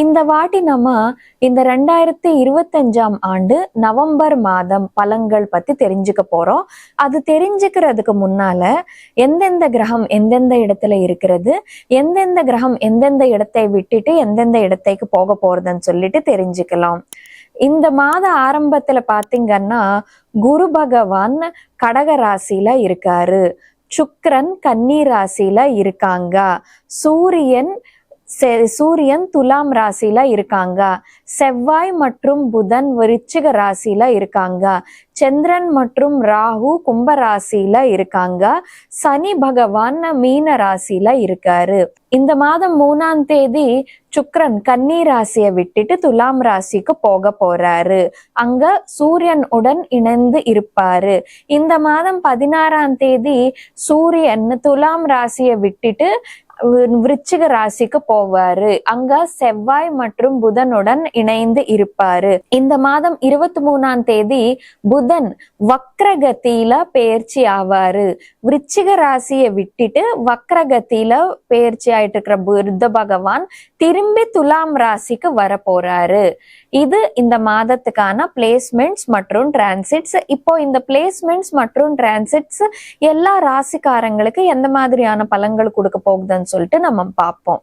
இந்த வாட்டி நம்ம இந்த ரெண்டாயிரத்தி இருபத்தஞ்சாம் ஆண்டு நவம்பர் மாதம் பலன்கள் பத்தி தெரிஞ்சுக்க போறோம். அது தெரிஞ்சுக்கிறதுக்கு முன்னால எந்தெந்த கிரகம் எந்தெந்த இடத்துல இருக்கிறது எந்தெந்த கிரகம் எந்தெந்த இடத்தை விட்டுட்டு எந்தெந்த இடத்தைக்கு போக போறதுன்னு சொல்லிட்டு தெரிஞ்சுக்கலாம். இந்த மாத ஆரம்பத்துல பாத்தீங்கன்னா குரு பகவான் கடக ராசியில இருக்காரு. சுக்ரன் கன்னி ராசியில இருக்காங்க. சூரியன் சூரியன் துலாம் ராசியில இருக்காங்க. செவ்வாய் மற்றும் புதன் விருச்சிக ராசியில இருக்காங்க. சந்திரன் மற்றும் ராகு கும்ப ராசியில இருக்காங்க. சனி பகவான் மீன ராசியில இருக்காரு. இந்த மாதம் மூணாம் தேதி சுக்கிரன் கன்னி ராசியை விட்டுட்டு துலாம் ராசிக்கு போக போறாரு. அங்க சூரியன் உடன் இணைந்து இருப்பாரு. இந்த மாதம் பதினாறாம் தேதி சூரியன் துலாம் ராசியை விட்டுட்டு விருச்சிக ராசிக்கு போவாரு. அங்க செவ்வாய் மற்றும் புதனுடன் இணைந்து இருப்பாரு. இந்த மாதம் இருபத்தி மூணாம் தேதி புதன் வக்ரகத்தியில பெயர்ச்சி ஆவாரு. விருச்சிக ராசியை விட்டுட்டு வக்ரகத்தியில பெயர்ச்சி ஆயிட்டு இருக்கிற புத்த பகவான் திரும்பி துலாம் ராசிக்கு வர போறாரு இது இந்த மாதத்துக்கான பிளேஸ்மெண்ட்ஸ் மற்றும் டிரான்சிட்ஸ் இப்போ இந்த பிளேஸ்மெண்ட்ஸ் மற்றும் டிரான்சிட்ஸ் எல்லா ராசிக்காரங்களுக்கு எந்த மாதிரியான பலன்கள் கொடுக்க போகுதுன்னு சொல்லிட்டு நம்ம பார்ப்போம்.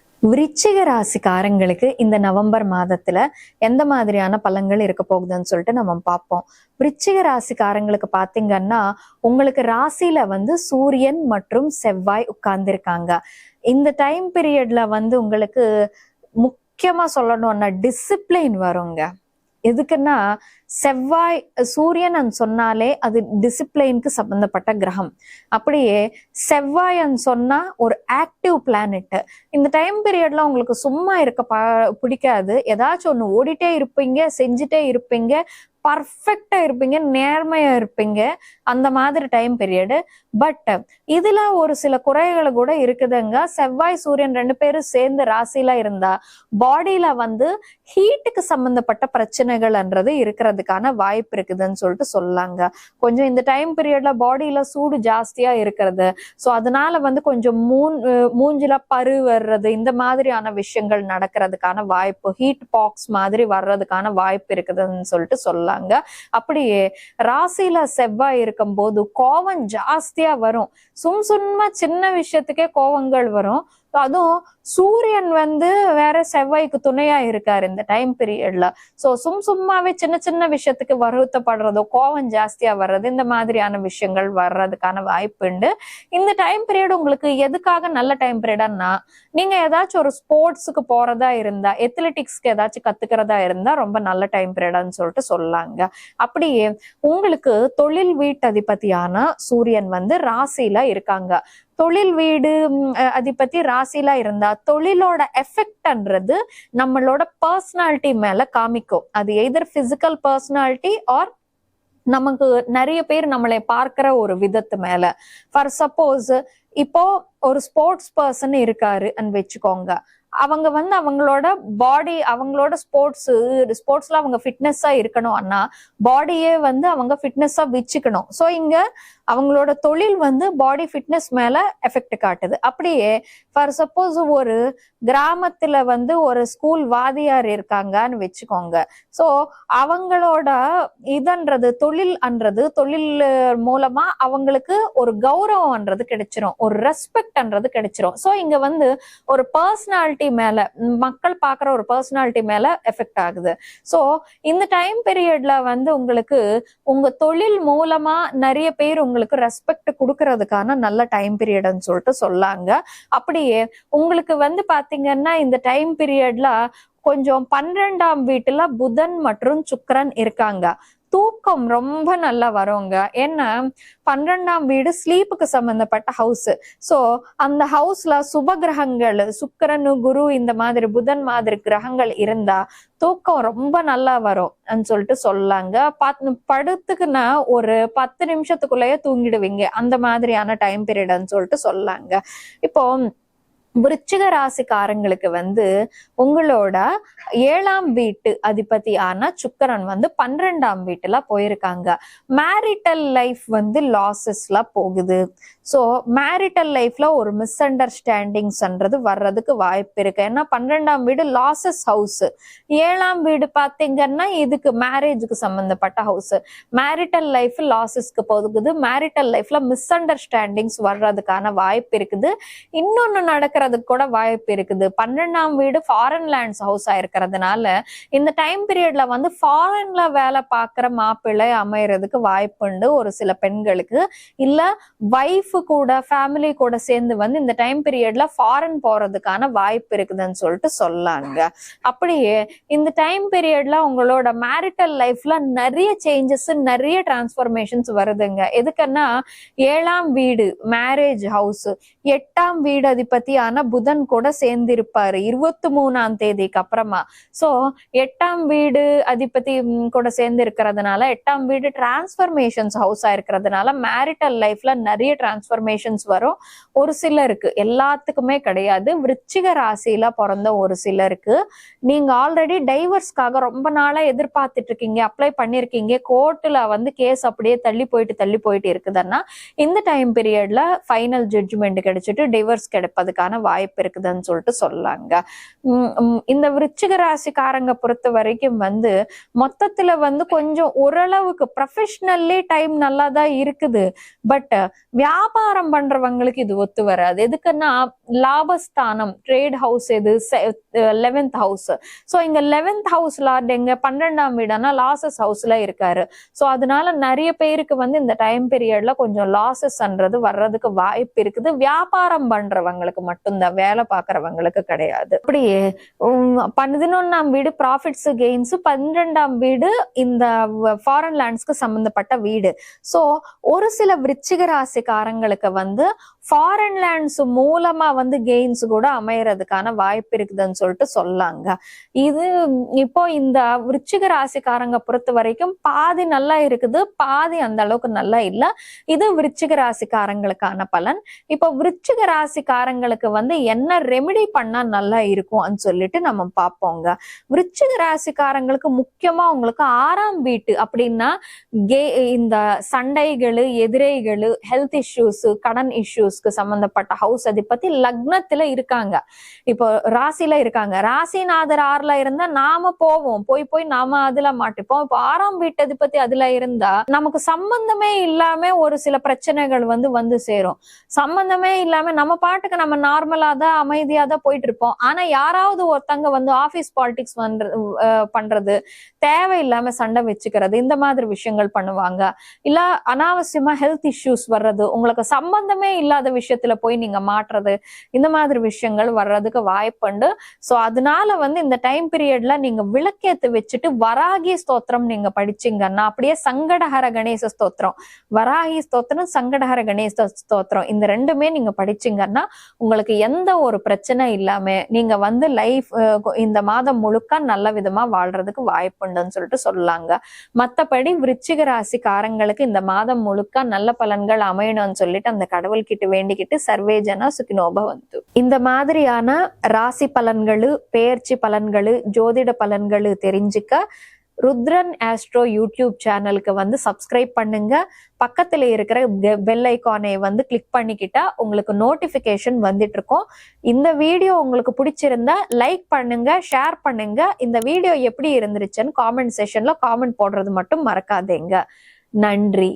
விருச்சிக ராசிக்காரங்களுக்கு இந்த நவம்பர் மாதத்துல எந்த மாதிரியான பலன்கள் இருக்க போகுதுன்னு சொல்லிட்டு நம்ம பார்ப்போம். விருச்சிக ராசிக்காரங்களுக்கு பாத்தீங்கன்னா உங்களுக்கு ராசியில வந்து சூரியன் மற்றும் செவ்வாய் உட்கார்ந்துருக்காங்க. இந்த டைம் பீரியட்ல வந்து உங்களுக்கு முக்கியமா சொல்லணும்னா டிசிப்ளின் வருங்க. எதுக்குன்னா செவ்வாய் சூரியன் சொன்னாலே அது டிசிப்ளினுக்கு சம்பந்தப்பட்ட கிரகம். அப்படியே செவ்வாயன் சொன்னா ஒரு ஆக்டிவ் பிளானட் இந்த டைம் பீரியட்ல உங்களுக்கு சும்மா இருக்க பா பிடிக்காது. ஏதாச்சும் ஒன்று ஓடிட்டே இருப்பீங்க செஞ்சுட்டே இருப்பீங்க பர்ஃபெக்டா இருப்பீங்க நேர்மையா இருப்பீங்க அந்த மாதிரி டைம் பீரியடு பட் இதுல ஒரு சில குறைகள் கூட இருக்குதுங்க. செவ்வாய் சூரியன் ரெண்டு பேரும் சேர்ந்து ராசியில இருந்தா பாடியில வந்து ஹீட்டுக்கு சம்பந்தப்பட்ட பிரச்சனைகள்ன்றது வர்றதுக்கான வாய்ப்பு இருக்குதுன்னு சொல்லிட்டு சொல்லாங்க. கொஞ்சம் இந்த டைம் பீரியட்ல பாடியில சூடு ஜாஸ்தியா இருக்கிறது. ஸோ அதனால வந்து கொஞ்சம் மூன் மூஞ்சில பரு வர்றது இந்த மாதிரியான விஷயங்கள் நடக்கிறதுக்கான வாய்ப்பு ஹீட் பாக்ஸ் மாதிரி வர்றதுக்கான வாய்ப்பு இருக்குதுன்னு சொல்லிட்டு சொல்லாங்க. அப்படியே ராசியில செவ்வாய் இருக்கும் போது கோவம் ஜாஸ்தியா வரும். சும் சும்மா சின்ன விஷயத்துக்கே கோவங்கள் வரும். அதுவும் சூரியன் வந்து வேற செவ்வாய்க்கு துணையா இருக்காரு இந்த டைம் பீரியட்ல சோ சும் சும்மாவே சின்ன சின்ன விஷயத்துக்கு வருத்தப்படுறதோ கோவம் ஜாஸ்தியா வர்றது இந்த மாதிரியான விஷயங்கள் வர்றதுக்கான வாய்ப்பு உண்டு. இந்த டைம் பீரியட் உங்களுக்கு எதுக்காக நல்ல டைம் பீரியட்னா நீங்க ஏதாச்சும் ஒரு ஸ்போர்ட்ஸுக்கு போறதா இருந்தா எத்லெட்டிக்ஸ்க்கு ஏதாச்சும் கத்துக்கிறதா இருந்தா ரொம்ப நல்ல டைம் பீரியட்னு சொல்லிட்டு சொல்லாங்க. அப்படியே உங்களுக்கு தொழில் வீட்டதிபதியான சூரியன் வந்து ராசியில இருக்காங்க. தொழில் வீடு அதை பத்தி அதிபதி இருந்தா தொழிலோட எஃபெக்ட்ன்றது நம்மளோட பர்சனாலிட்டி மேல காமிக்கும். அது எதர் பிசிக்கல் பர்சனாலிட்டி ஆர் நமக்கு நிறைய பேர் நம்மளை பார்க்கிற ஒரு விதத்து மேல. ஃபார் சப்போஸ் இப்போ ஒரு ஸ்போர்ட்ஸ் பர்சன் இருக்காரு வச்சுக்கோங்க. அவங்க வந்து அவங்களோட பாடி அவங்களோட ஸ்போர்ட்ஸ் ஸ்போர்ட்ஸ்ல அவங்க ஃபிட்னஸா இருக்கணும் அண்ணா பாடியே வந்து அவங்க ஃபிட்னஸா வச்சுக்கணும். ஸோ இங்க அவங்களோட தொழில் வந்து பாடி ஃபிட்னஸ் மேல எஃபெக்ட் காட்டுது. அப்படியே ஃபார் சப்போஸ் ஒரு கிராமத்துல வந்து ஒரு ஸ்கூல் வாதியார் இருக்காங்கன்னு வச்சுக்கோங்க. ஸோ அவங்களோட இதன்றது தொழில் அன்றது தொழில் மூலமா அவங்களுக்கு ஒரு கௌரவம்ன்றது கிடைச்சிரும். ஒரு ரெஸ்பெக்ட்ன்றது கிடைச்சிரும். ஸோ இங்க வந்து ஒரு பர்சனாலிட்டி மேல மக்கள் பார்க்குற ஒரு பர்சனாலிட்டி மேல எஃபெக்ட் ஆகுது. ஸோ இந்த டைம் பீரியட்ல வந்து உங்களுக்கு உங்க தொழில் மூலமா நிறைய பேர் உங்களுக்கு ரெஸ்பெக்ட் கொடுக்கறதுக்கான நல்ல டைம் பீரியட்னு சொல்லிட்டு சொல்லாங்க. அப்படியே உங்களுக்கு வந்து பாத்தீங்கன்னா இந்த டைம் பீரியட்ல கொஞ்சம் பன்னிரெண்டாம் வீட்டுல புதன் மற்றும் சுக்கரன் இருக்காங்க. தூக்கம் ரொம்ப நல்லா வருங்க. ஏன்னா பன்னிரெண்டாம் வீடு ஸ்லீப்புக்கு சம்பந்தப்பட்ட ஹவுஸ் சோ அந்த ஹவுஸ்ல சுப கிரகங்கள் சுக்கிரன் குரு இந்த மாதிரி புதன் மாதிரி கிரகங்கள் இருந்தா தூக்கம் ரொம்ப நல்லா வரும் சொல்லிட்டு சொல்லாங்க. பத்- படுத்துக்குன்னா ஒரு பத்து நிமிஷத்துக்குள்ளேயே தூங்கிடுவீங்க. அந்த மாதிரியான டைம் பீரியட்னு சொல்லிட்டு சொல்லாங்க. இப்போ விருச்சிக ராசிக்காரங்களுக்கு வந்து உங்களோட ஏழாம் வீட்டு அதிபதி ஆனா சுக்கரன் வந்து பன்னிரெண்டாம் வீட்டுல போயிருக்காங்க. மேரிட்டல் லைஃப் வந்து லாசஸ்ல போகுது. ஸோ மேரிட்டல் லைஃப்ல ஒரு மிஸ் அண்டர்ஸ்டாண்டிங்ஸ்ன்றது வர்றதுக்கு வாய்ப்பு இருக்கு. ஏன்னா பன்னிரெண்டாம் வீடு லாசஸ் ஹவுஸ் ஏழாம் வீடு பாத்தீங்கன்னா இதுக்கு மேரேஜுக்கு சம்பந்தப்பட்ட ஹவுஸ் மேரிட்டல் லைஃப் லாசஸ்க்கு போகுது. மேரிட்டல் லைஃப்ல மிஸ் அண்டர்ஸ்டாண்டிங்ஸ் வர்றதுக்கான வாய்ப்பு இருக்குது. இன்னொன்னு நடக்கிறதுக்கு கூட வாய்ப்பு இருக்குது. பன்னெண்டாம் வீடு ஃபாரின் லேண்ட்ஸ் ஹவுஸ் இருக்கிறதுனால இந்த டைம் பீரியட்ல வந்து ஃபாரின்ல வேலை பார்க்குற மாப்பிள்ளை அமையறதுக்கு வாய்ப்புண்டு ஒரு சில பெண்களுக்கு. இல்ல வைஃப் கூட ஃபேமிலி கூட சேர்ந்து வந்து இந்த டைம் பீரியட்ல ஃபாரின் போறதுக்கான வாய்ப்பு இருக்குதுன்னு சொல்லிட்டு சொல்லாங்க. அப்படியே இந்த டைம் பீரியட்ல உங்களோட மேரிட்டல் லைஃப்ல நிறைய சேஞ்சஸ் நிறைய டிரான்ஸ்ஃபர்மேஷன்ஸ் வருதுங்க. எதுக்குன்னா ஏழாம் வீடு மேரேஜ் ஹவுஸ் எட்டாம் வீடு அதிபதியான புதன் கூட சேர்ந்திருப்பாரு. இருபத்தி மூணாம் தேதிக்கு அப்புறமா. சோ எட்டாம் வீடு அதிபதி கூட சேர்ந்து இருக்கிறதுனால எட்டாம் வீடு டிரான்ஸ்பர்மேஷன்ஸ் ஹவுஸா இருக்கிறதுனால மேரிட்டல் லைஃப்ல நிறைய டிரான்ஸ்பர்மேஷன்ஸ் வரும். ஒரு சிலருக்கு எல்லாத்துக்குமே கிடையாது. விருச்சிக ராசியில பிறந்த ஒரு சிலருக்கு. நீங்க ஆல்ரெடி டைவர்ஸ்க்காக ரொம்ப நாளா எதிர்பார்த்துட்டு இருக்கீங்க அப்ளை பண்ணிருக்கீங்க. கோர்ட்ல வந்து கேஸ் அப்படியே தள்ளி போயிட்டு தள்ளி போயிட்டு இருக்குதுன்னா இந்த டைம் பீரியட்ல ஃபைனல் ஜட்ஜ்மெண்ட் கிடைச்சிட்டு டைவர்ஸ் கிடைப்பதுக்கான வாய்ப்பு இருக்குதுன்னு சொல்லிட்டு சொல்லாங்க. இந்த விருச்சிக ராசிக்காரங்க பொறுத்த வரைக்கும் வந்து மொத்தத்துல வந்து கொஞ்சம் ஓரளவுக்கு ப்ரொஃபஷ்னல்லே டைம் நல்லா தான் இருக்குது. பட் வியாபாரம் பண்றவங்களுக்கு இது ஒத்து வராது. எதுக்குன்னா லாபஸ்தானம் ட்ரேட் ஹவுஸ் எது லெவன்த் ஹவுஸ் ஸோ இங்க லெவன்த் ஹவுஸ் லார்ட் எங்க பன்னெண்டாம் வீடானா லாசஸ் ஹவுஸ்ல இருக்காரு. ஸோ அதனால நிறைய பேருக்கு வந்து இந்த டைம் பீரியட்ல கொஞ்சம் லாசஸ்ன்றது வர்றதுக்கு வாய்ப்பு இருக்குது. வியாபாரம் பண்றவங்களுக்கு மட்டும் மட்டும்தான். வேலை பார்க்கறவங்களுக்கு கிடையாது. அப்படியே உம், பதினொன்னாம் வீடு ப்ராஃபிட்ஸ் கெயின்ஸ் பன்னிரெண்டாம் வீடு இந்த ஃபாரின் லேண்ட்ஸ்க்கு சம்பந்தப்பட்ட வீடு. ஸோ ஒரு சில விருச்சிக ராசிக்காரங்களுக்கு வந்து ஃபாரின் லேண்ட்ஸ் மூலமா வந்து கெயின்ஸ் கூட அமையறதுக்கான வாய்ப்பு இருக்குதுன்னு சொல்லிட்டு சொல்லாங்க. இது இப்போ இந்த விருச்சிக ராசிக்காரங்க பொறுத்த வரைக்கும் பாதி நல்லா இருக்குது பாதி அந்த அளவுக்கு நல்லா இல்லை. இது விருச்சிக ராசிக்காரங்களுக்கான பலன். இப்போ விருச்சிக ராசிக்காரங்களுக்கு வந்து என்ன ரெமெடி பண்ணா நல்லா இருக்கும்னு சொல்லிட்டு நம்ம பார்ப்போங்க. விருச்சிக ராசிக்காரங்களுக்கு முக்கியமா உங்களுக்கு ஆறாம் வீட்டு அப்படின்னா கே இந்த சண்டைகள் எதிரைகள் ஹெல்த் இஷ்யூஸ் கடன் இஷ்யூஸ்க்கு சம்பந்தப்பட்ட ஹவுஸ் அதிபதி லக்னத்துல இருக்காங்க. இப்போ ராசில இருக்காங்க. ராசிநாதர் ஆறுல இருந்தா நாம போவோம். போய் போய் நாம அதுல மாட்டிப்போம். இப்போ ஆறாம் வீட்டு அதிபதி அதுல இருந்தா நமக்கு சம்பந்தமே இல்லாம ஒரு சில பிரச்சனைகள் வந்து வந்து சேரும். சம்பந்தமே இல்லாம நம்ம பாட்டுக்கு நம்ம நார்மலா தான் அமைதியா தான் போயிட்டு இருப்போம் ஆனா யாராவது ஒருத்தங்க வந்து ஆபீஸ் பாலிடிக்ஸ் பண்றது தேவையில்லாம சண்டை வச்சுக்கிறது இந்த மாதிரி விஷயங்கள் பண்ணுவாங்க. இல்ல அனாவசியமா ஹெல்த் இஷ்யூஸ் வர்றது உங்களுக்கு சம்பந்தமே இல்லாத விஷயத்துல போய் நீங்க மாட்டுறது இந்த மாதிரி விஷயங்கள் வர்றதுக்கு வாய்ப்புண்டு. ஸோ அதனால வந்து இந்த டைம் பீரியட்ல நீங்க விளக்கேத்து வச்சுட்டு வராகி ஸ்தோத்திரம் நீங்க படிச்சீங்கன்னா அப்படியே சங்கடஹர கணேச ஸ்தோத்திரம் வராகி ஸ்தோத்திரம் சங்கடஹர கணேச ஸ்தோத்திரம் இந்த ரெண்டுமே நீங்க படிச்சீங்கன்னா உங்களுக்கு எந்த ஒரு பிரச்சனை இல்லாம நீங்க வந்து லைஃப் இந்த மாதம் முழுக்க நல்ல விதமா வாழ்றதுக்கு வாய்ப்புண்டுன்னு சொல்லிட்டு சொல்லலாங்க மத்தபடி விருச்சிக ராசிக்காரங்களுக்கு இந்த மாதம் முழுக்க நல்ல பலன்கள் அமையணும்னு சொல்லிட்டு அந்த கடவுள் வேண்டிக்கிட்டு சர்வேஜனா சுகினோப வந்து இந்த மாதிரியான ராசி பலன்கள் பெயர்ச்சி பலன்கள் ஜோதிட பலன்கள் தெரிஞ்சுக்க ருத்ரன் ஆஸ்ட்ரோ யூடியூப் சேனலுக்கு வந்து சப்ஸ்கிரைப் பண்ணுங்க. பக்கத்துல இருக்கிற பெல் ஐக்கானை வந்து கிளிக் பண்ணிக்கிட்டா உங்களுக்கு நோட்டிபிகேஷன் வந்துட்டு இருக்கும் இந்த வீடியோ உங்களுக்கு பிடிச்சிருந்தா லைக் பண்ணுங்க ஷேர் பண்ணுங்க. இந்த வீடியோ எப்படி இருந்துருச்சுன்னு காமெண்ட் செஷன்ல காமெண்ட் போடுறது மட்டும் மறக்காதீங்க. நன்றி.